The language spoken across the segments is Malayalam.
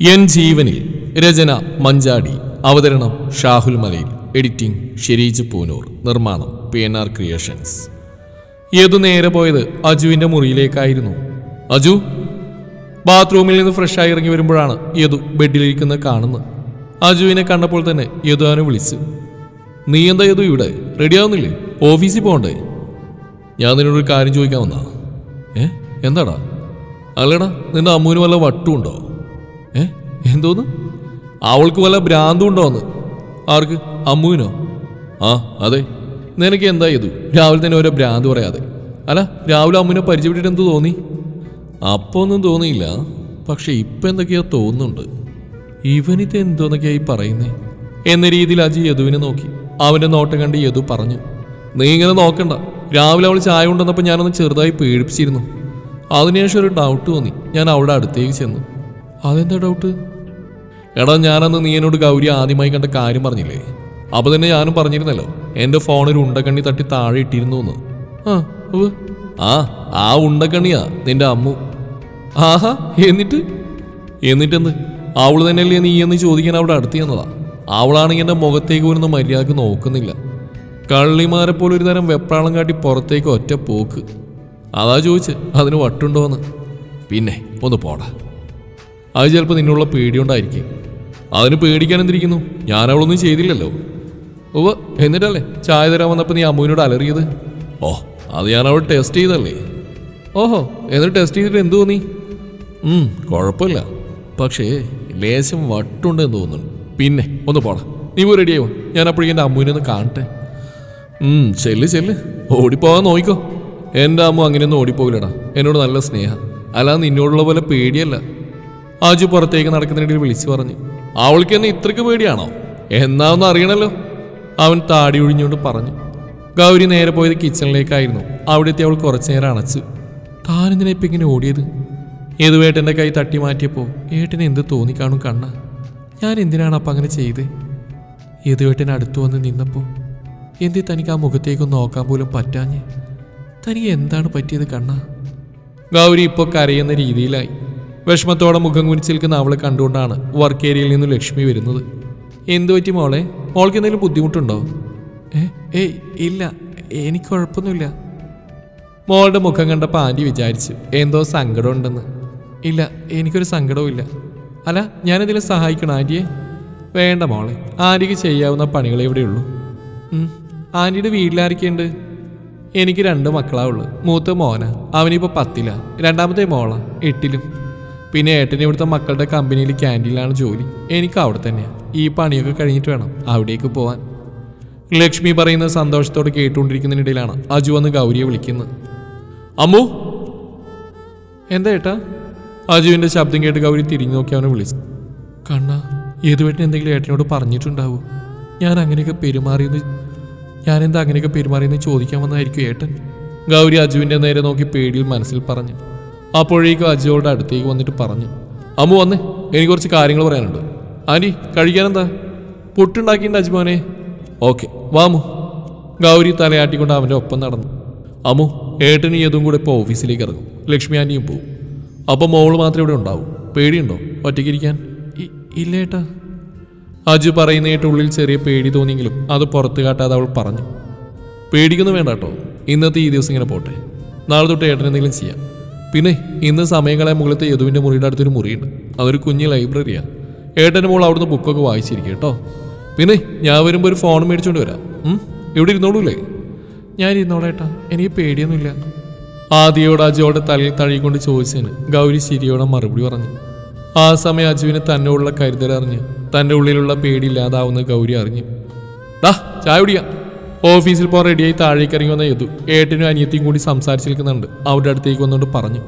എൻ ജീവനിൽ രചന മഞ്ചാടി അവതരണം ഷാഹുൽ മലയിൽ എഡിറ്റിംഗ് ഷെരീജ് പൂനൂർ നിർമ്മാണം പി എൻ ആർ ക്രിയേഷൻസ്. ഏതു നേരെ പോയത് അജുവിന്റെ മുറിയിലേക്കായിരുന്നു. അജു ബാത്റൂമിൽ നിന്ന് ഫ്രഷായി ഇറങ്ങി വരുമ്പോഴാണ് യദു ബെഡിലിരിക്കുന്ന കാണുന്നത്. അജുവിനെ കണ്ടപ്പോൾ തന്നെ യദു അവനെ വിളിച്ചു. നീ എന്താ യദു ഇവിടെ? റെഡിയാവുന്നില്ലേ ഓഫീസിൽ പോകണ്ടേ? ഞാൻ നിന്നോടൊരു കാര്യം ചോദിക്കാൻ വന്നാ. ഏ? എന്താടാ? അല്ലടാ നിന്റെ അമ്മൂന് വല്ല വട്ടുണ്ടോ? ഏ? എന്തോന്ന്? അവൾക്ക് വല്ല ഭ്രാന്തും ഉണ്ടോന്ന് ആർക്ക്? അമ്മുവിനോ? ആ അതെ. നിനക്ക് എന്താ ചെയ്തു രാവിലെ തന്നെ ഓരോ ഭ്രാന്ത് പറയാതെ. അല്ല രാവിലെ അമ്മുവിനെ പരിചയപ്പെട്ടിട്ട് എന്ത് തോന്നി? അപ്പൊ ഒന്നും തോന്നിയില്ല. പക്ഷെ ഇപ്പൊ എന്തൊക്കെയോ തോന്നുന്നുണ്ട്. ഇവനിത് എന്തോന്നൊക്കെയായി പറയുന്നേ? എന്ന രീതിയിൽ അജി യദുവിനെ നോക്കി. അവന്റെ നോട്ടം കണ്ട് യദു പറഞ്ഞു നീ ഇങ്ങനെ നോക്കണ്ട. രാവിലെ അവൾ ചായ കൊണ്ടുവന്നപ്പോൾ ഞാനൊന്ന് ചെറുതായി പേടിപ്പിച്ചിരുന്നു. അതിനുശേഷം ഒരു ഡൗട്ട് തോന്നി. ഞാൻ അവളുടെ അടുത്തേക്ക് ചെന്നു. അതെന്താ ഡൗട്ട് എടാ ഞാനന്ന് നീ എന്നോട് ഗൗരി ആദ്യമായി കണ്ട കാര്യം പറഞ്ഞില്ലേ? അപ്പൊ തന്നെ ഞാനും പറഞ്ഞിരുന്നല്ലോ എന്റെ ഫോണിൽ ഉണ്ടക്കണ്ണി തട്ടി താഴെ ഇട്ടിരുന്നു എന്ന് ആ ആ ആ ഉണ്ടക്കണ്ണിയാ നിന്റെ അമ്മു. ആഹാ എന്നിട്ട്? എന്നിട്ടെന്ത്? അവൾ തന്നെയല്ലേ നീ എന്ന് ചോദിക്കാൻ അവിടെ അടുത്ത് ചെന്നതാ. അവളാണെങ്കിൽ എന്റെ മുഖത്തേക്ക് വരുന്ന മര്യാദയ്ക്ക് നോക്കുന്നില്ല. കള്ളിമാരെ പോലെ ഒരു തരം വെപ്രാളം കാട്ടി പുറത്തേക്ക് ഒറ്റ പോക്ക്. അതാ ചോദിച്ച് അതിന് വട്ടുണ്ടോന്ന്. പിന്നെ ഒന്ന് പോടാ. അത് ചിലപ്പോൾ നിന്നുള്ള പേടിയുണ്ടായിരിക്കും അതിന് പേടിക്കാൻ എന്തിരിക്കുന്നു? ഞാൻ അവളൊന്നും ചെയ്തില്ലല്ലോ. ഓ എന്നിട്ടല്ലേ? ചായ തരാൻ വന്നപ്പോൾ നീ അമ്മുവിനോട് അലറിയത്? ഓ അത് ഞാൻ അവൾ ടെസ്റ്റ് ചെയ്തല്ലേ ഓഹോ എന്നിട്ട് ടെസ്റ്റ് ചെയ്തിട്ട് എന്ത് തോന്നി? കുഴപ്പമില്ല പക്ഷേ ലേശം വട്ടുണ്ട് എന്ന് തോന്നുന്നു. പിന്നെ ഒന്ന് പോടാ. നീ പോയി റെഡിയാവോ ഞാൻ അപ്പോഴേക്കും എന്റെ അമ്മുവിനെ ഒന്ന് കാണട്ടെ. ചെല്ല് ചെല്ല്. ഓടിപ്പോവാൻ നോക്കിക്കോ എന്റെ അമ്മ അങ്ങനെയൊന്നും ഓടിപ്പോകില്ലടാ എന്നോട് നല്ല സ്നേഹം. അല്ലാതെ നിന്നോടുള്ള പോലെ പേടിയല്ല. ആജു പുറത്തേക്ക് നടക്കുന്നതിനിടയിൽ വിളിച്ചു പറഞ്ഞു അവൾക്ക് എന്നെ ഇത്രയ്ക്ക് പേടിയാണോ? എന്നാ അറിയണല്ലോ. അവൻ താടി ഒഴിഞ്ഞുകൊണ്ട് പറഞ്ഞു ഗൗരി നേരെ പോയത് കിച്ചണിലേക്കായിരുന്നു. അവിടെ എത്തി അവൾ കുറച്ചു നേരം അണച്ചു. താനെന്തിനാ ഇപ്പം ഇങ്ങനെ ഓടിയത്? ഏതുവേട്ടന്റെ കൈ തട്ടി മാറ്റിയപ്പോൾ ഏട്ടന് എന്ത് തോന്നിക്കാണും കണ്ണ. ഞാൻ എന്തിനാണ് അപ്പം അങ്ങനെ ചെയ്തേ? യദുവേട്ടൻ അടുത്തു വന്ന് നിന്നപ്പോൾ എന്തി തനിക്ക് ആ മുഖത്തേക്ക് നോക്കാൻ പോലും പറ്റാഞ്ഞ്? തനിക്ക് എന്താണ് പറ്റിയത് കണ്ണ? ഗൗരി ഇപ്പോൾ കരയുന്ന രീതിയിലായി. വിഷമത്തോടെ മുഖം കുനിച്ച് നിൽക്കുന്ന അവളെ കണ്ടുകൊണ്ടാണ് വർക്ക് ഏരിയയിൽ നിന്ന് ലക്ഷ്മി വരുന്നത്. എന്തു പറ്റി മോളെ? മോൾക്ക് എന്തെങ്കിലും ബുദ്ധിമുട്ടുണ്ടോ? ഏയ് ഇല്ല. എനിക്ക് കുഴപ്പമൊന്നുമില്ല. മോളുടെ മുഖം കണ്ടപ്പോൾ ആന്റി വിചാരിച്ചു എന്തോ സങ്കടമുണ്ടെന്ന്. ഇല്ല എനിക്കൊരു സങ്കടവും ഇല്ല. അല്ല ഞാനെന്തെങ്കിലും സഹായിക്കണം ആന്റിയെ? വേണ്ട മോളെ ആന്റിക്ക് ചെയ്യാവുന്ന പണികളെ ഇവിടെയുള്ളൂ. ആന്റിയുടെ വീട്ടിലാരൊക്കെയുണ്ട് എനിക്ക് രണ്ട് മക്കളാ ഉള്ളു. മൂത്ത മോന അവനിപ്പോൾ പത്തില. രണ്ടാമത്തെ മോള എട്ടിലും. പിന്നെ ഏട്ടൻ ഇവിടുത്തെ മക്കളുടെ കമ്പനിയിൽ ക്യാന്റീനിലാണ് ജോലി. എനിക്ക് അവിടെ തന്നെയാണ് ഈ പണിയൊക്കെ കഴിഞ്ഞിട്ട് വേണം അവിടേക്ക് പോവാൻ. ലക്ഷ്മി പറയുന്ന സന്തോഷത്തോടെ കേട്ടുകൊണ്ടിരിക്കുന്നതിനിടയിലാണ് അജു വന്ന് ഗൗരിയെ വിളിക്കുന്നത്. അമ്മു? എന്താ ഏട്ടാ? അജുവിന്റെ ശബ്ദം കേട്ട് ഗൗരി തിരിഞ്ഞു നോക്കി അവനെ വിളിച്ചു. കണ്ണ ഏതുവേട്ടൻ എന്തെങ്കിലും ഏട്ടനോട് പറഞ്ഞിട്ടുണ്ടാവൂ? ഞാൻ അങ്ങനെയൊക്കെ പെരുമാറിയെന്ന് ഞാൻ എന്താ അങ്ങനെയൊക്കെ പെരുമാറിയെന്ന് ചോദിക്കാൻ വന്നതായിരിക്കും ഏട്ടൻ. ഗൗരി അജുവിന്റെ നേരെ നോക്കി പേടിയിൽ മനസ്സിൽ പറഞ്ഞു. അപ്പോഴേക്കും അജിയോളുടെ അടുത്തേക്ക് വന്നിട്ട് പറഞ്ഞു അമ്മു വന്നേ എനിക്ക് കുറച്ച് കാര്യങ്ങൾ പറയാനുണ്ട്. ആന്റി കഴിക്കാനെന്താ? പുട്ടുണ്ടാക്കിയിട്ടുണ്ട് അജിമോനെ. ഓക്കെ വാമു ഗൗരി തലയാട്ടിക്കൊണ്ട് അവന്റെ ഒപ്പം നടന്നു. അമ്മു ഏട്ടനും ഏതും കൂടെ ഇപ്പോൾ ഓഫീസിലേക്ക് ഇറങ്ങും. ലക്ഷ്മി ആന്റിയും പോവും. അപ്പോൾ മോൾ മാത്രമേ ഇവിടെ ഉണ്ടാവും. പേടിയുണ്ടോ ഒറ്റയ്ക്കിരിക്കാൻ? ഇല്ല ഏട്ടാ. അജു പറയുന്ന കേട്ട് ഉള്ളിൽ ചെറിയ പേടി തോന്നിയെങ്കിലും അത് പുറത്ത് കാട്ടാതെ അവൾ പറഞ്ഞു പേടിക്കൊന്നും വേണ്ട കേട്ടോ. ഇന്നത്തെ ഈ ദിവസം ഇങ്ങനെ പോട്ടെ. നാളെ തൊട്ട് ഏട്ടനെന്തെങ്കിലും ചെയ്യാം. പിന്നെ ഇന്ന് സമയങ്ങളെ മുകളിലത്തെ യദുവിന്റെ മുറിയുടെ അടുത്തൊരു മുറിയുണ്ട്. അതൊരു കുഞ്ഞ് ലൈബ്രറിയാണ് ഏട്ടന്റെ മോൾ അവിടുന്ന് ബുക്കൊക്കെ വായിച്ചിരിക്കും കേട്ടോ. പിന്നെ ഞാൻ വരുമ്പോൾ ഒരു ഫോൺ മേടിച്ചുകൊണ്ട് വരാം? ഇവിടെ ഇരുന്നോളൂല്ലേ ഞാൻ ഇരുന്നോളേട്ടാ എനിക്ക് പേടിയൊന്നുമില്ല. ആദിയോട് അജുവോടെ തലയിൽ തഴുകിക്കൊണ്ട് ചോദിച്ചതിന് ഗൗരി ശരിയോടെ മറുപടി പറഞ്ഞു. ആ സമയം അജുവിന് തന്നോടുള്ള കരുതൽ അറിഞ്ഞ് തന്റെ ഉള്ളിലുള്ള പേടി ഇല്ലാതാവുന്ന ഗൗരി അറിഞ്ഞു. ഡാ ചായ കുടിക്കാം. ഓഫീസിൽ പോകാൻ റെഡിയായി താഴേക്ക് ഇറങ്ങി വന്ന യദു ഏട്ടനും അനിയത്തിയും കൂടി സംസാരിച്ചു നിൽക്കുന്നുണ്ട് അവരുടെ അടുത്തേക്ക് വന്നുകൊണ്ട് പറഞ്ഞു.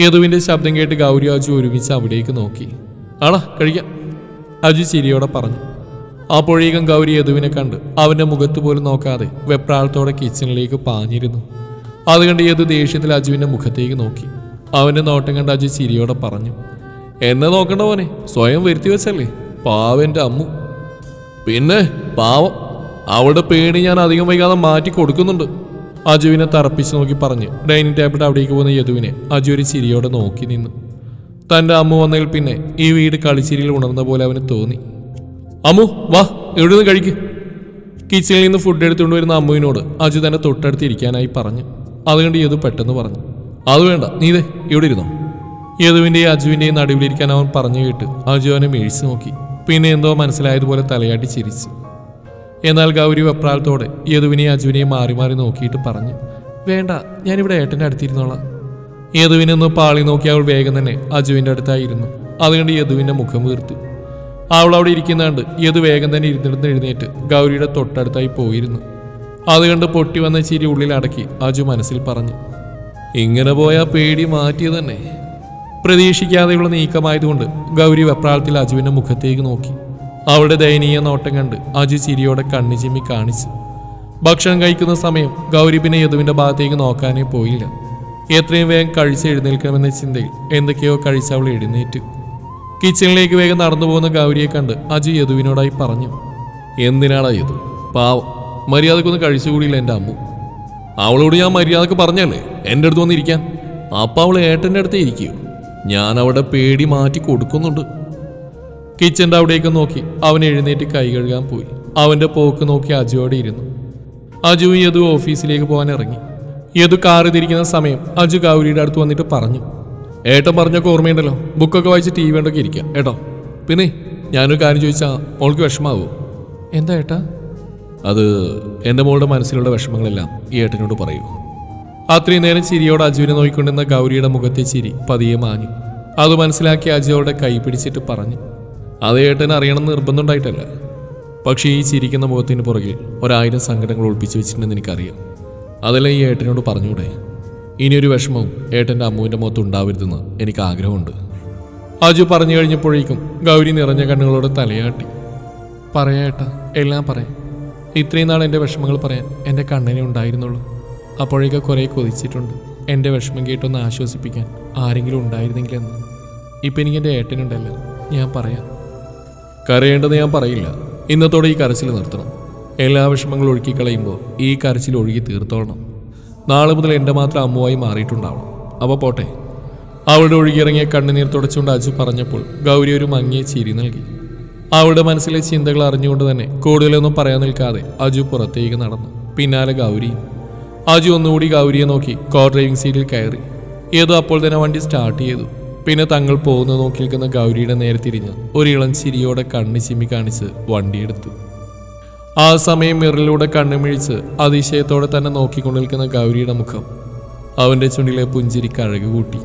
യദുവിന്റെ ശബ്ദം കേട്ട് ഗൗരി അജു ഒരുമിച്ച് അവിടേക്ക് നോക്കി. ആടാ കഴിക്കാം. അജു ചിരിയോടെ പറഞ്ഞു. അപ്പോഴേക്കും ഗൗരി യദുവിനെ കണ്ട് അവന്റെ മുഖത്ത് പോലും നോക്കാതെ വെപ്രാളത്തോടെ കിച്ചണിലേക്ക് പാഞ്ഞിരുന്നു. അത് കണ്ട് യദു ദേഷ്യത്തിൽ അജുവിന്റെ മുഖത്തേക്ക് നോക്കി. അവന്റെ നോട്ടം കണ്ട് അജു ചിരിയോടെ പറഞ്ഞു. എന്നെ നോക്കണ്ട പോനെ സ്വയം വരുത്തി വെച്ചല്ലേ? പാവന്റെ അമ്മു. പിന്നെ പാവം. അവളുടെ പേടി ഞാൻ അധികം വൈകാതെ മാറ്റി കൊടുക്കുന്നുണ്ട്. അജുവിനെ തറപ്പിച്ച് നോക്കി പറഞ്ഞ് ഡൈനിങ് ടേബിൾ അവിടേക്ക് പോകുന്ന യദുവിനെ അജു ഒരു ചിരിയോടെ നോക്കി നിന്നു. തന്റെ അമ്മ വന്നതിൽ പിന്നെ ഈ വീട് കളിച്ചിരിയിൽ ഉണർന്ന പോലെ അവന് തോന്നി. അമ്മു വാ എവിടെ നിന്ന് കഴിക്ക്? കിച്ചണിൽ നിന്ന് ഫുഡ് എടുത്തുകൊണ്ട് വരുന്ന അമ്മുവിനോട് അജു തന്നെ തൊട്ടടുത്ത് ഇരിക്കാനായി പറഞ്ഞു. അതുകൊണ്ട് യദു പെട്ടെന്ന് പറഞ്ഞു. അത് വേണ്ട നീതേ ഇവിടെ ഇരുന്നോ. യദുവിന്റെയും അജുവിന്റെയും നടുവിലിരിക്കാൻ അവൻ പറഞ്ഞു കേട്ട് അജു അവനെ മേഴിച്ച് നോക്കി. പിന്നെ എന്തോ മനസ്സിലായതുപോലെ തലയാട്ടി ചിരിച്ചു. എന്നാൽ ഗൗരി വെപ്രാളത്തോടെ യദുവിനെയും അജുവിനെയും മാറി മാറി നോക്കിയിട്ട് പറഞ്ഞു വേണ്ട ഞാനിവിടെ ഏട്ടന്റെ അടുത്തിരുന്നോളാം. യദുവിനൊന്ന് പാളി നോക്കി അവൾ വേഗം തന്നെ അജുവിന്റെ അടുത്തായിരുന്നു. അതുകൊണ്ട് യദുവിന്റെ മുഖം വീർത്തു. അവൾ അവിടെ ഇരിക്കുന്നുണ്ട് യദു വേഗം തന്നെ ഇരുന്നിടുന്ന് എഴുന്നേറ്റ് ഗൗരിയുടെ തൊട്ടടുത്തായി പോയിരുന്നു. അതുകൊണ്ട് പൊട്ടി വന്ന ചിരി ഉള്ളിൽ അടക്കി അജു മനസ്സിൽ പറഞ്ഞു ഇങ്ങനെ പോയാൽ പേടി മാറ്റിയത് തന്നെ. പ്രതീക്ഷിക്കാതെയുള്ള നീക്കമായതുകൊണ്ട് ഗൗരി വെപ്രാളത്തിൽ അജുവിന്റെ മുഖത്തേക്ക് നോക്കി. അവളുടെ ദയനീയ നോട്ടം കണ്ട് അജി ചിരിയോടെ കണ്ണു ചിമ്മി കാണിച്ചു. ഭക്ഷണം കഴിക്കുന്ന സമയം ഗൗരി പിന്നെ യദുവിന്റെ ഭാഗത്തേക്ക് നോക്കാനേ പോയില്ല. എത്രയും വേഗം കഴിച്ച് എഴുന്നേൽക്കണമെന്ന ചിന്തയിൽ എന്തൊക്കെയോ കഴിച്ച് അവൾ എഴുന്നേറ്റു. കിച്ചണിലേക്ക് വേഗം നടന്നു പോകുന്ന ഗൗരിയെ കണ്ട് അജു യദുവിനോടായി പറഞ്ഞു എന്തിനാടാ യദു? പാവം. മര്യാദക്കൊന്നും കഴിച്ചുകൂടിയില്ല എന്റെ അമ്മു. അവളോട് ഞാൻ മര്യാദയ്ക്ക് പറഞ്ഞല്ലേ? എന്റെ അടുത്ത് വന്നിരിക്കാൻ. അപ്പം അവൾ ഏട്ടന്റെ അടുത്തേ ഇരിക്കൂ. ഞാൻ അവിടെ പേടി മാറ്റി കൊടുക്കുന്നുണ്ട്. കിച്ചന്റെ അവിടേക്ക് നോക്കി അവൻ എഴുന്നേറ്റ് കൈ കഴുകാൻ പോയി. അവന്റെ പോക്ക് നോക്കി അജുവോടെ ഇരുന്നു. അജു യദു ഓഫീസിലേക്ക് പോകാൻ ഇറങ്ങി. യദു കാറ് തിരിക്കുന്ന സമയം അജു ഗൗരിയുടെ അടുത്ത് വന്നിട്ട് പറഞ്ഞു ഏട്ടൻ പറഞ്ഞൊക്കെ ഓർമ്മയുണ്ടല്ലോ. ബുക്കൊക്കെ വായിച്ച് ടി വി ഉണ്ടൊക്കെ ഇരിക്കാം ഏട്ടോ പിന്നെ ഞാനൊരു കാര്യം ചോദിച്ചാൽ മോൾക്ക് വിഷമാവോ? എന്താ ഏട്ടാ? അത് എന്റെ മോളുടെ മനസ്സിലുള്ള വിഷമങ്ങളെല്ലാം ഈ ഏട്ടനോട് പറയൂ. അത്രയും നേരം ചിരിയോട് അജുവിനെ നോക്കിക്കൊണ്ടിരുന്ന ഗൗരിയുടെ മുഖത്തെ ചിരി പതിയെ മാഞ്ഞു. അത് മനസ്സിലാക്കി അജു അവളുടെ കൈ പിടിച്ചിട്ട് പറഞ്ഞു അത് ഏട്ടൻ അറിയണമെന്ന് നിർബന്ധമുണ്ടായിട്ടല്ല. പക്ഷേ ഈ ചിരിക്കുന്ന മുഖത്തിന് പുറകിൽ ഒരായിരം സങ്കടങ്ങൾ ഒളിപ്പിച്ചു വെച്ചിട്ടുണ്ടെന്ന് എനിക്കറിയാം. അതെല്ലാം ഈ ഏട്ടനോട് പറഞ്ഞൂടെ? ഇനിയൊരു വിഷമവും ഏട്ടന്റെ അമ്മുവിന്റെ മുഖത്ത് ഉണ്ടാവരുതെന്ന് എനിക്ക് ആഗ്രഹമുണ്ട് അജു പറഞ്ഞു കഴിഞ്ഞപ്പോഴേക്കും ഗൗരി നിറഞ്ഞ കണ്ണുകളോട് തലയാട്ടി. പറയാട്ട എല്ലാം പറയാം. ഇത്രയും നാൾ എന്റെ വിഷമങ്ങൾ പറയാൻ എന്റെ കണ്ണിനെ ഉണ്ടായിരുന്നുള്ളൂ. അപ്പോഴേക്ക് കുറേ കൊതിച്ചിട്ടുണ്ട്. എന്റെ വിഷമം കേട്ടൊന്ന് ആശ്വസിപ്പിക്കാൻ ആരെങ്കിലും ഉണ്ടായിരുന്നെങ്കിലെന്ന്. ഇപ്പം എനിക്ക് എന്റെ ഏട്ടനുണ്ടല്ലോ. ഞാൻ പറയാം. കരയേണ്ടത് ഞാൻ പറയില്ല. ഇന്നത്തോടെ ഈ കരച്ചിൽ നിർത്തണം. എല്ലാ വിഷമങ്ങളും ഒഴുക്കി കളയുമ്പോൾ ഈ കരച്ചിൽ ഒഴുകി തീർത്തോളണം. നാളെ മുതൽ എന്റെ മാത്രം അമ്മുവായി മാറിയിട്ടുണ്ടാവണം. അപ്പോൾ പോട്ടെ. അവളുടെ ഒഴുകിയിറങ്ങിയ കണ്ണുനീർ തുടച്ചുകൊണ്ട് അജു പറഞ്ഞപ്പോൾ ഗൗരി ഒരു മങ്ങിയ ചിരി നൽകി. അവളുടെ മനസ്സിലെ ചിന്തകൾ അറിഞ്ഞുകൊണ്ട് തന്നെ കൂടുതലൊന്നും പറയാൻ നിൽക്കാതെ അജു പുറത്തേക്ക് നടന്നു. പിന്നാലെ ഗൗരി. അജു ഒന്നുകൂടി ഗൗരിയെ നോക്കി കോ ഡ്രൈവിംഗ് സീറ്റിൽ കയറി. ഏതോ അപ്പോൾ തന്നെ വണ്ടി സ്റ്റാർട്ട് ചെയ്തു. പിന്നെ തങ്ങൾ പോകുന്ന നോക്കി നിൽക്കുന്ന ഗൗരിയുടെ നേരെ തിരിഞ്ഞ് ഒരു ഇളം ചിരിയോടെ കണ്ണ് ചിമ്മി കാണിച്ച് വണ്ടിയെടുത്തു ആ സമയം മിറിലൂടെ കണ്ണുമിഴിച്ച് അതിശയത്തോടെ തന്നെ നോക്കിക്കൊണ്ടു നിൽക്കുന്ന ഗൗരിയുടെ മുഖം അവന്റെ ചുണ്ടിലെ പുഞ്ചിരി കഴകു കൂട്ടി.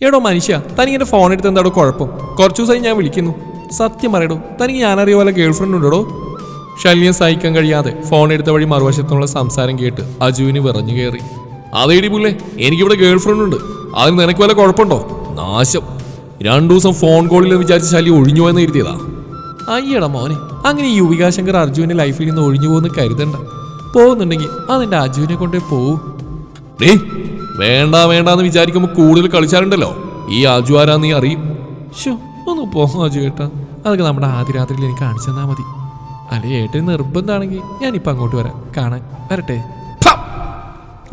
എടോ മനുഷ്യ തനിക്ക് ഫോൺ എടുത്ത് എന്താടോ കുഴപ്പം? കുറച്ചു ദിവസമായി ഞാൻ വിളിക്കുന്നു. സത്യം പറയടോ തനിക്ക് ഞാനറിയ പോലെ ഗേൾ ഫ്രണ്ട് ഉണ്ടോ ശല്യം സഹിക്കാൻ കഴിയാതെ ഫോൺ എടുത്ത വഴി മറുവശത്തുള്ള സംസാരം കേട്ട് അജുവിന് വിറഞ്ഞു കയറി. അതേടി പുല്ലേ എനിക്കിവിടെ ഗേൾ ഫ്രണ്ട് ഉണ്ട്. അതിന് നിനക്ക് വല്ല കുഴപ്പമുണ്ടോ? നാശം. രണ്ടു ദിവസം ഫോൺ കോളിൽ വിചാരിച്ച ശാലി ഒഴിഞ്ഞു എന്ന് കരുതിയതാ. അയ്യടാ മോനെ അങ്ങനെ ഈ യുവികാശങ്കർ അർജുവിന്റെ ലൈഫിൽ നിന്ന് ഒഴിഞ്ഞു പോകുന്ന കരുതണ്ട. പോകുന്നുണ്ടെങ്കിൽ അതെന്റെ അജുവിനെ കൊണ്ടേ പോവൂ. ഡേ വേണ്ട വേണ്ടാന്ന് വിചാരിക്കുമ്പോൾ കൂടുതൽ കളിച്ചാറുണ്ടല്ലോ ഈ അജു ആരാ നീ അറിയും. ഷോ ഒന്ന് പോകും അജു ഏട്ടാ. അതൊക്കെ നമ്മുടെ ആദ്യ രാത്രിയിൽ എനിക്ക് കാണിച്ചു തന്നാൽ മതി. അല്ലെ ഏട്ടൻ നിർബന്ധമാണെങ്കിൽ ഞാനിപ്പോൾ അങ്ങോട്ട് വരാം. കാണാൻ വരട്ടെ.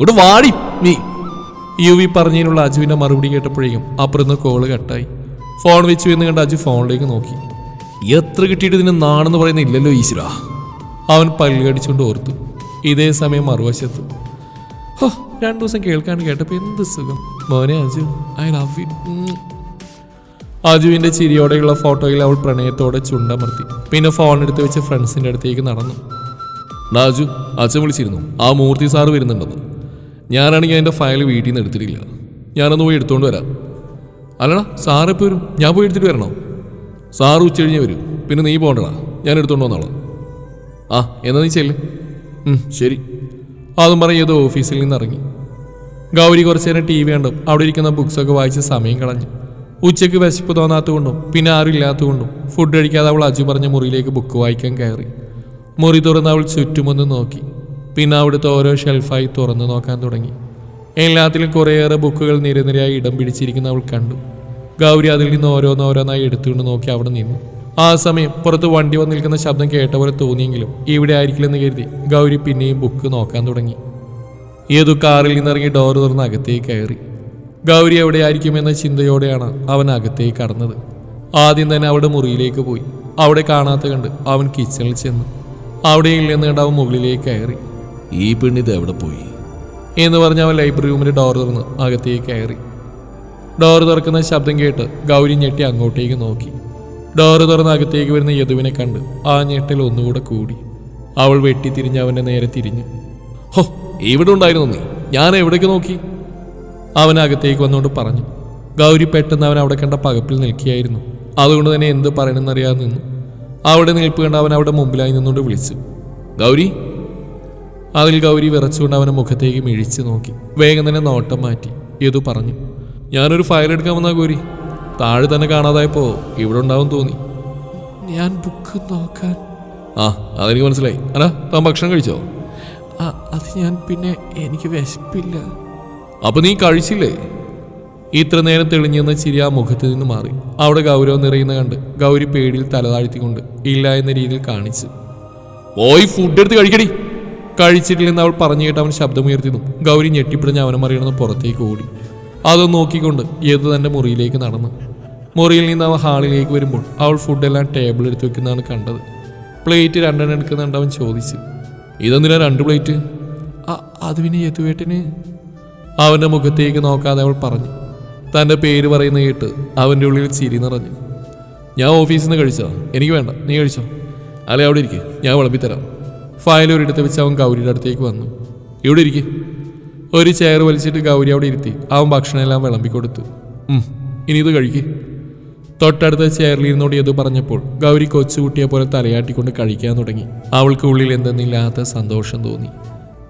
വാടി നീ. യു വി പറഞ്ഞതിനുള്ള അജുവിന്റെ മറുപടി കേട്ടപ്പോഴേക്കും അപ്പുറന്ന് കോൾ കട്ടായി. ഫോൺ വെച്ചു എന്ന് കണ്ട് അജു ഫോണിലേക്ക് നോക്കി. എത്ര കിട്ടിയിട്ട് ഇതിന് നാണെന്ന് പറയുന്ന ഇല്ലല്ലോ ഈശ്വര. അവൻ പല്ലുകടിച്ചുകൊണ്ട് ഓർത്തു. ഇതേ സമയം മറുവശത്ത്. ഹോ രണ്ടു ദിവസം കേൾക്കാൻ കേട്ടപ്പോൾ എന്ത് സുഖം. മോനെ അജു ഐ ലവ് യു. അജുവിന്റെ ചിരിയോടെയുള്ള ഫോട്ടോയിൽ അവൾ പ്രണയത്തോടെ ചുണ്ടമർത്തി. പിന്നെ ഫോൺ എടുത്ത് വെച്ച് ഫ്രണ്ട്സിന്റെ അടുത്തേക്ക് നടന്നു. അജു അച്ഛൻ വിളിച്ചിരുന്നു. ആ മൂർത്തി സാറ് വരുന്നുണ്ടെന്ന്. ഞാനാണെങ്കിൽ അതിന്റെ ഫയൽ വീട്ടിൽ നിന്ന് എടുത്തിട്ടില്ല. ഞാനൊന്ന് പോയി എടുത്തുകൊണ്ട് വരാം. അല്ലടാ സാറ് എപ്പോൾ വരും? ഞാൻ പോയി എടുത്തിട്ട് വരണോ? സാറ് ഉച്ച കഴിഞ്ഞ് വരും. പിന്നെ നീ പോകണ്ടടാ ഞാൻ എടുത്തുകൊണ്ട് വന്നോളാം. ആ എന്നാ നീ ചെല്ല്. ശരി. അതും പറഞ്ഞ് ഏതോ ഓഫീസിൽ നിന്ന് ഇറങ്ങി. ഗൗരി കുറച്ചു നേരം ടി വി കണ്ടും. അവിടെ ഇരിക്കുന്ന ബുക്സൊക്കെ വായിച്ച് സമയം കളഞ്ഞു. ഉച്ചയ്ക്ക് വിശപ്പ് തോന്നാത്തതുകൊണ്ടും പിന്നെ ആരും ഇല്ലാത്തതുകൊണ്ടും ഫുഡ് കഴിക്കാതെ അവൾ അജു പറഞ്ഞ മുറിയിലേക്ക് ബുക്ക് വായിക്കാൻ കയറി. മുറി തുറന്ന് അവൾ ചുറ്റുമൊന്ന് നോക്കി. പിന്നെ അവിടുത്തെ ഓരോ ഷെൽഫായി തുറന്നു നോക്കാൻ തുടങ്ങി. എല്ലാത്തിലും കുറേയേറെ ബുക്കുകൾ നിരനിരയായി ഇടം പിടിച്ചിരിക്കുന്ന അവൾ കണ്ടു. ഗൗരി അതിൽ നിന്ന് ഓരോന്നോരോന്നായി എടുത്തുകൊണ്ട് നോക്കി അവിടെ നിന്നു. ആ സമയം പുറത്ത് വണ്ടി വന്ന് നിൽക്കുന്ന ശബ്ദം കേട്ട പോലെ തോന്നിയെങ്കിലും ഇവിടെ ആയിരിക്കില്ലെന്ന് കരുതി ഗൗരി പിന്നെയും ബുക്ക് നോക്കാൻ തുടങ്ങി. ഏതു കാറിൽ നിന്നിറങ്ങി ഡോർ തുറന്ന് അകത്തേക്ക് കയറി. ഗൗരി എവിടെയായിരിക്കുമെന്ന ചിന്തയോടെയാണ് അവൻ അകത്തേക്ക് കടന്നത്. ആദ്യം തന്നെ അവളുടെ മുറിയിലേക്ക് പോയി. അവിടെ കാണാത്ത കണ്ട് അവൻ കിച്ചണിൽ ചെന്നു. അവിടെ ഇല്ലെന്ന് കണ്ട് അവൻ മുകളിലേക്ക് കയറി. ഈ പെണ്ണിത് എവിടെ പോയി? എന്ന് പറഞ്ഞ് അവൻ ലൈബ്രറി റൂമിൽ ഡോർ തുറന്ന് അകത്തേക്ക് കയറി. ഡോർ തുറക്കുന്ന ശബ്ദം കേട്ട് ഗൗരി ഞെട്ടി അങ്ങോട്ടേക്ക് നോക്കി. ഡോർ തുറന്ന് അകത്തേക്ക് വരുന്ന യദുവിനെ കണ്ട് ആ ഞെട്ടൽ ഒന്നുകൂടെ കൂടി. അവൾ വെട്ടിത്തിരിഞ്ഞ് അവന്റെ നേരെ തിരിഞ്ഞു. ഹോ ഇവിടെ ഉണ്ടായിരുന്നു നീ? ഞാൻ എവിടേക്ക് നോക്കി? അവൻ അകത്തേക്ക് വന്നുകൊണ്ട് പറഞ്ഞു. ഗൗരി പെട്ടെന്ന് അവൻ അവിടെ കണ്ട പകപ്പിൽ നിൽക്കുകയായിരുന്നു. അതുകൊണ്ട് തന്നെ എന്ത് പറയണമെന്നറിയാതെ നിന്നു. അവിടെ നിൽപ്പ് കണ്ട് അവൻ അവിടെ മുമ്പിലായി നിന്നുകൊണ്ട് വിളിച്ചു. ഗൗരി അതിൽ ഗൗരി വിറച്ചുകൊണ്ട് അവന്റെ മുഖത്തേക്ക് മിഴിച്ചു നോക്കി. വേഗം തന്നെ നോട്ടം മാറ്റി. ഏതു പറഞ്ഞു ഞാനൊരു ഫയൽ എടുക്കാൻ വന്നാ ഗൗരി. താഴെ തന്നെ കാണാതായപ്പോ ഇവിടെ ഉണ്ടാവും തോന്നി. ഞാൻ ബുക്ക് നോക്കാൻ. ആ അതെനിക്ക് മനസ്സിലായി. അല്ല താൻ ഭക്ഷണം കഴിച്ചോ? ആ അത് ഞാൻ പിന്നെ എനിക്ക് വിശപ്പില്ല. അപ്പൊ നീ കഴിച്ചില്ലേ? ഇത്ര നേരം തെളിഞ്ഞെന്ന ചിരി ആ മുഖത്ത് നിന്ന് മാറി. അവിടെ ഗൗരവം നിറയുന്ന കണ്ട് ഗൗരി പേടിയിൽ തലതാഴ്ത്തിക്കൊണ്ട് ഇല്ല എന്ന രീതിയിൽ കാണിച്ചു. പോയി ഫുഡ് എടുത്ത് കഴിക്കടി. കഴിച്ചിട്ടില്ലെന്ന് അവൾ പറഞ്ഞു കേട്ട് അവൻ ശബ്ദമുയർത്തിയതും ഗൗരി ഞെട്ടിപ്പിടിഞ്ഞ് അവനെ മറിയണമെന്ന് പുറത്തേക്ക് ഓടി. അതൊന്ന് നോക്കിക്കൊണ്ട് ഏത് തന്റെ മുറിയിലേക്ക് നടന്നു. മുറിയിൽ നിന്ന് അവൻ ഹാളിലേക്ക് വരുമ്പോൾ അവൾ ഫുഡെല്ലാം ടേബിൾ എടുത്ത് വെക്കുന്നതാണ് കണ്ടത്. പ്ലേറ്റ് രണ്ടെണ്ണം എടുക്കുന്നുണ്ട് അവൻ ചോദിച്ചു. ഇതെന്തിനാ രണ്ട് പ്ലേറ്റ്? അത് പിന്നെ യതുവേട്ടന്. അവന്റെ മുഖത്തേക്ക് നോക്കാതെ അവൾ പറഞ്ഞു. തന്റെ പേര് പറയുന്ന കേട്ട് അവന്റെ ഉള്ളിൽ ചിരി നിറഞ്ഞു. ഞാൻ ഓഫീസിൽ നിന്ന് കഴിച്ചോ എനിക്ക് വേണ്ട. നീ കഴിച്ചോ? അല്ലെ അവിടെ ഇരിക്കേ. ഞാൻ വിളമ്പിത്തരാം. ഫയൽ ഒരിടത്ത് വെച്ച് അവൻ ഗൗരിയുടെ അടുത്തേക്ക് വന്നു. ഇവിടെ ഇരിക്കെ? ഒരു ചെയർ വലിച്ചിട്ട് ഗൗരി അവിടെ ഇരുത്തി. അവൻ ഭക്ഷണമെല്ലാം വിളമ്പിക്കൊടുത്തു കൊടുത്തു. ഇനി ഇത് കഴിക്ക്. തൊട്ടടുത്ത ചെയറിലിരുന്നോട് ഏത് പറഞ്ഞപ്പോൾ ഗൗരി കൊച്ചുകുട്ടിയെ പോലെ തലയാട്ടിക്കൊണ്ട് കഴിക്കാൻ തുടങ്ങി. അവൾക്ക് ഉള്ളിൽ എന്തെന്നില്ലാത്ത സന്തോഷം തോന്നി.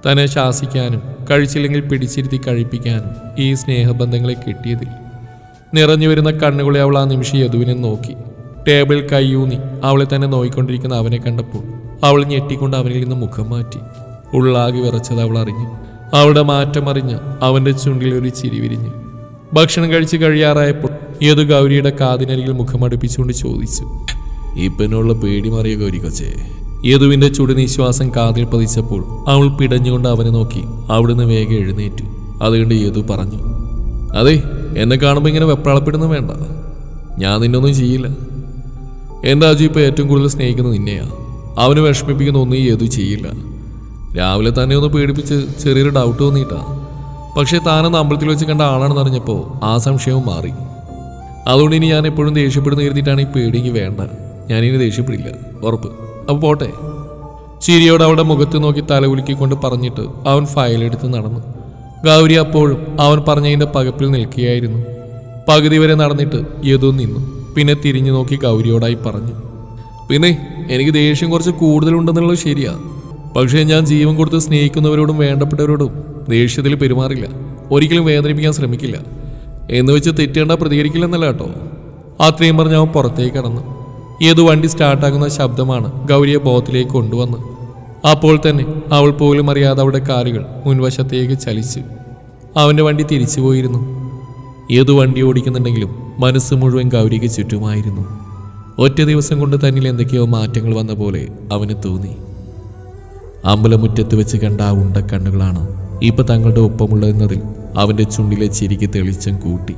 തന്നെ ശാസിക്കാനും കഴിച്ചില്ലെങ്കിൽ പിടിച്ചിരുത്തി കഴിപ്പിക്കാനും ഈ സ്നേഹബന്ധങ്ങളെ കിട്ടിയതിൽ. നിറഞ്ഞു വരുന്ന കണ്ണുകളെ അവൾ ആ നിമിഷം യദുവിനെ നോക്കി. ടേബിൾ കൈയൂന്നി അവളെ തന്നെ നോയിക്കൊണ്ടിരിക്കുന്ന അവനെ കണ്ടപ്പോൾ അവൾ ഞെട്ടിക്കൊണ്ട് അവനിൽ നിന്ന് മുഖം മാറ്റി. ഉള്ളാകി വിറച്ചത് അവൾ അറിഞ്ഞു. അവളുടെ മാറ്റം അറിഞ്ഞ് അവന്റെ ചുണ്ടിൽ ഒരു ചിരി വിരിഞ്ഞു. ഭക്ഷണം കഴിച്ച് കഴിയാറായപ്പോൾ ഏതു ഗൗരിയുടെ കാതിനരികിൽ മുഖം അടുപ്പിച്ചുകൊണ്ട് ചോദിച്ചു ഇപ്പനുള്ള പേടി മാറിയ ഗൗരി കൊച്ചേ? യദുവിന്റെ ചുടുനിശ്വാസം കാതിൽ പതിച്ചപ്പോൾ അവൾ പിടഞ്ഞുകൊണ്ട് അവനെ നോക്കി അവിടുന്ന് വേഗം എഴുന്നേറ്റു. അതുകൊണ്ട് യദു പറഞ്ഞു അതെ എന്നെ കാണുമ്പോൾ ഇങ്ങനെ വെപ്രാളപ്പെടുന്നു വേണ്ട. ഞാൻ നിന്നൊന്നും ചെയ്യില്ല. എന്റെ അജു ഇപ്പോൾ ഏറ്റവും കൂടുതൽ സ്നേഹിക്കുന്നത് നിന്നെയാ. അവന് വിഷമിപ്പിക്കുന്ന ഒന്നും യദു ചെയ്യില്ല. രാവിലെ തന്നെ ഒന്ന് പേടിപ്പിച്ച് ചെറിയൊരു ഡൗട്ട് തോന്നിയിട്ടാ പക്ഷേ താനൊന്ന് അമ്പലത്തിൽ വെച്ച് കണ്ട ആളാണെന്ന് അറിഞ്ഞപ്പോൾ ആ സംശയവും മാറി. അതുകൊണ്ട് ഇനി ഞാൻ എപ്പോഴും ദേഷ്യപ്പെടുന്ന കരുതിയിട്ടാണ് ഈ പേടിയെങ്കിൽ വേണ്ട. ഞാനിനി ദേഷ്യപ്പെടില്ല. ഉറപ്പ്. അപ്പോൾ പോട്ടെ. ചിരിയോട് അവളുടെ മുഖത്ത് നോക്കി തലകുലുക്കിക്കൊണ്ട് പറഞ്ഞിട്ട് അവൻ ഫയലെടുത്ത് നടന്നു. ഗൗരി അപ്പോഴും അവൻ പറഞ്ഞതിന്റെ പകപ്പിൽ നിൽക്കുകയായിരുന്നു. പകുതി വരെ നടന്നിട്ട് യദു നിന്നു. പിന്നെ തിരിഞ്ഞു നോക്കി ഗൗരിയോടായി പറഞ്ഞു. പിന്നെ എനിക്ക് ദേഷ്യം കുറച്ച് കൂടുതലുണ്ടെന്നുള്ളത് ശരിയാ. പക്ഷേ ഞാൻ ജീവൻ കൊടുത്ത് സ്നേഹിക്കുന്നവരോടും വേണ്ടപ്പെട്ടവരോടും ദേഷ്യത്തിൽ പെരുമാറില്ല. ഒരിക്കലും വേദനിപ്പിക്കാൻ ശ്രമിക്കില്ല. എന്ന് വെച്ച് തെറ്റേണ്ട പ്രതികരിക്കില്ലെന്നല്ല കേട്ടോ. അത്രയും പറഞ്ഞ് അവൻ പുറത്തേക്ക് കടന്നു. ഏത് വണ്ടി സ്റ്റാർട്ടാകുന്ന ശബ്ദമാണ് ഗൗരിയെ ബോധത്തിലേക്ക് കൊണ്ടുവന്ന്. അപ്പോൾ തന്നെ അവൾ പോലും അറിയാതെ അവളുടെ കാലുകൾ മുൻവശത്തേക്ക് ചലിച്ചു. അവന്റെ വണ്ടി തിരിച്ചു പോയിരുന്നു ഏതു വണ്ടി ഓടിക്കുന്നുണ്ടെങ്കിലും മനസ്സ് മുഴുവൻ ഗൗരിക്ക് ചുറ്റുമായിരുന്നു. ഒറ്റ ദിവസം കൊണ്ട് തന്നിൽ എന്തൊക്കെയോ മാറ്റങ്ങൾ വന്ന പോലെ അവന് തോന്നി. അമ്പലമുറ്റത്ത് വെച്ച് കണ്ട ആ ഉണ്ട കണ്ണുകളാണ് ഇപ്പൊ തങ്ങളുടെ ഒപ്പമുള്ളതെന്നതിൽ അവന്റെ ചുണ്ടിലെ ചിരിക്ക് തെളിച്ചം കൂട്ടി.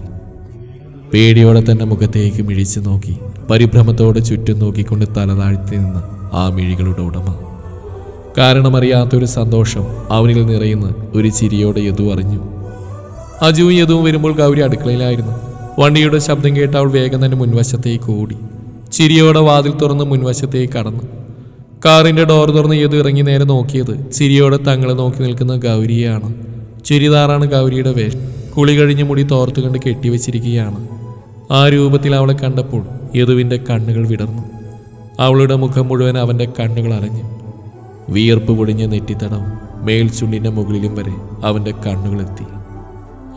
പേടിയോടെ തന്നെ മുഖത്തേക്ക് മിഴിച്ചു നോക്കി പരിഭ്രമത്തോടെ ചുറ്റും നോക്കിക്കൊണ്ട് തലതാഴ്ത്തി നിന്ന് ആ മിഴികളുടെ ഉടമ. കാരണമറിയാത്തൊരു സന്തോഷം അവനിൽ നിറയുന്ന ഒരു ചിരിയോടെ യദു അറിഞ്ഞു. അജുവും യദുവും വരുമ്പോൾ ഗൗരി അടുക്കളയിലായിരുന്നു. വണ്ടിയുടെ ശബ്ദം കേട്ട് അവൾ വേഗം തന്നെ മുൻവശത്തേക്ക് ഓടി. ചിരിയോടെ വാതിൽ തുറന്ന് മുൻവശത്തേക്ക് കടന്നു. കാറിന്റെ ഡോർ തുറന്ന് ഏത് ഇറങ്ങി നേരെ നോക്കിയത് ചിരിയോടെ തങ്ങളെ നോക്കി നിൽക്കുന്ന ഗൗരിയാണ് ചുരിദാറാണ് ഗൗരിയുടെ വേഷം കുളി കഴിഞ്ഞ് മുടി തോർത്തുകൊണ്ട് കെട്ടിവെച്ചിരിക്കുകയാണ്. ആ രൂപത്തിൽ അവളെ കണ്ടപ്പോൾ യദുവിന്റെ കണ്ണുകൾ വിടർന്നു. അവളുടെ മുഖം മുഴുവൻ അവന്റെ കണ്ണുകൾ അറിഞ്ഞു വിയർപ്പ് പൊടിഞ്ഞ നെറ്റിത്തടം മേൽച്ചുണ്ടിന്റെ മുകളിലും വരെ അവന്റെ കണ്ണുകളെത്തി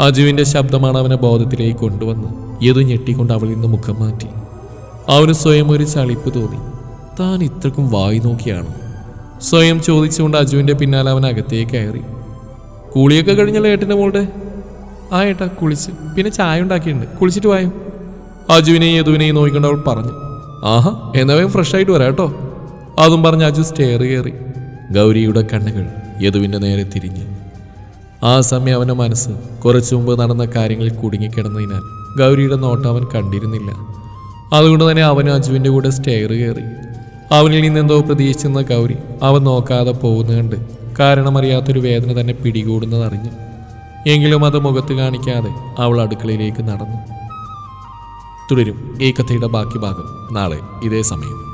അജുവിന്റെ ശബ്ദമാണ് അവനെ ബോധത്തിലേക്ക് കൊണ്ടുവന്ന് യദു ഞെട്ടിക്കൊണ്ട് അവളിൽ നിന്ന് മുഖം മാറ്റി. അവന് സ്വയം ഒരു ചളിപ്പ് തോന്നി. താൻ ഇത്രക്കും വായി നോക്കിയാണ്. സ്വയം ചോദിച്ചുകൊണ്ട് അജുവിന്റെ പിന്നാലെ അവൻ അകത്തേക്ക് കയറി. കുളിയൊക്കെ കഴിഞ്ഞല്ലോ ഏട്ടന്റെ മോളുടെ? ആ ഏട്ടാ കുളിച്ച്. പിന്നെ ചായ ഉണ്ടാക്കിയിട്ടുണ്ട്. കുളിച്ചിട്ട് വായോ? അജുവിനെയും യദുവിനെയും നോക്കിക്കൊണ്ട് അവൾ പറഞ്ഞു. ആഹാ എന്നാ വേഗം ഫ്രഷ് ആയിട്ട് വരാം കേട്ടോ. അതും പറഞ്ഞ് അജു സ്റ്റെയർ കയറി. ഗൗരിയുടെ കണ്ണുകൾ യദുവിന്റെ നേരെ തിരിഞ്ഞ്. ആ സമയം അവന്റെ മനസ്സ് കുറച്ചു മുമ്പ് നടന്ന കാര്യങ്ങളിൽ കുടുങ്ങിക്കിടന്നതിനാൽ ഗൗരിയുടെ നോട്ടം അവൻ കണ്ടിരുന്നില്ല. അതുകൊണ്ട് തന്നെ അവൻ അജുവിന്റെ കൂടെ സ്റ്റെയർ കയറി. അവനിൽ നിന്നെന്തോ പ്രതീക്ഷിച്ചിരുന്ന ഗൗരി അവൻ നോക്കാതെ പോകുന്നുണ്ട് കാരണമറിയാത്തൊരു വേദന തന്നെ പിടികൂടുന്നതറിഞ്ഞു എങ്കിലും അത് മുഖത്ത് കാണിക്കാതെ അവൾ അടുക്കളയിലേക്ക് നടന്നു. തുടരും. ഈ കഥയുടെ ബാക്കി ഭാഗം നാളെ ഇതേ സമയം.